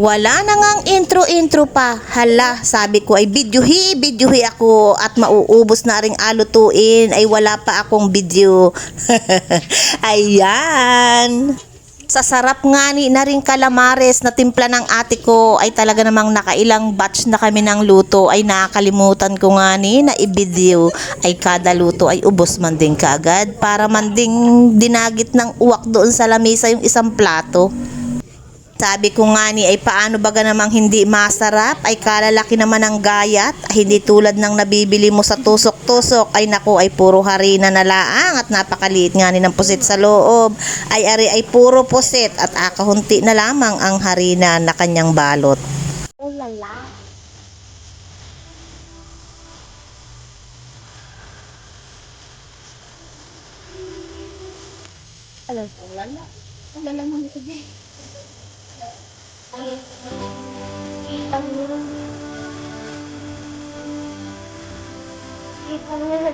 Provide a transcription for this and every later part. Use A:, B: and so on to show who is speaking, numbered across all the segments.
A: Wala na ngang intro-intro pa. Hala, sabi ko ay videohi, videohi ako at mauubos na ring alutuin ay wala pa akong video. Ayan. Sa sarap nga ni na rin kalamares na timpla ng ate ko ay talaga namang nakailang batch na kami ng luto ay nakakalimutan ko nga ni na i-video ay kada luto ay ubos man din kaagad para man ding dinagit ng uwak doon sa lamesa yung isang plato. Sabi ko nga ni ay paano baga namang hindi masarap ay kalalaki naman ang gayat ay hindi tulad ng nabibili mo sa tusok-tusok ay naku ay puro harina na laang at napakaliit nga ni ng pusit sa loob ay ari ay puro pusit at akahunti na lamang ang harina na kanyang balot.
B: Oh la la. Alam ko, wala. Wala lang mo nito dyan. Ang Kita mo yung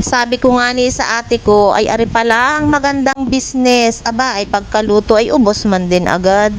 A: Sabi ko nga ni sa ate ko ay ari pala ang magandang business. Aba ay pagkaluto ay ubos man din agad.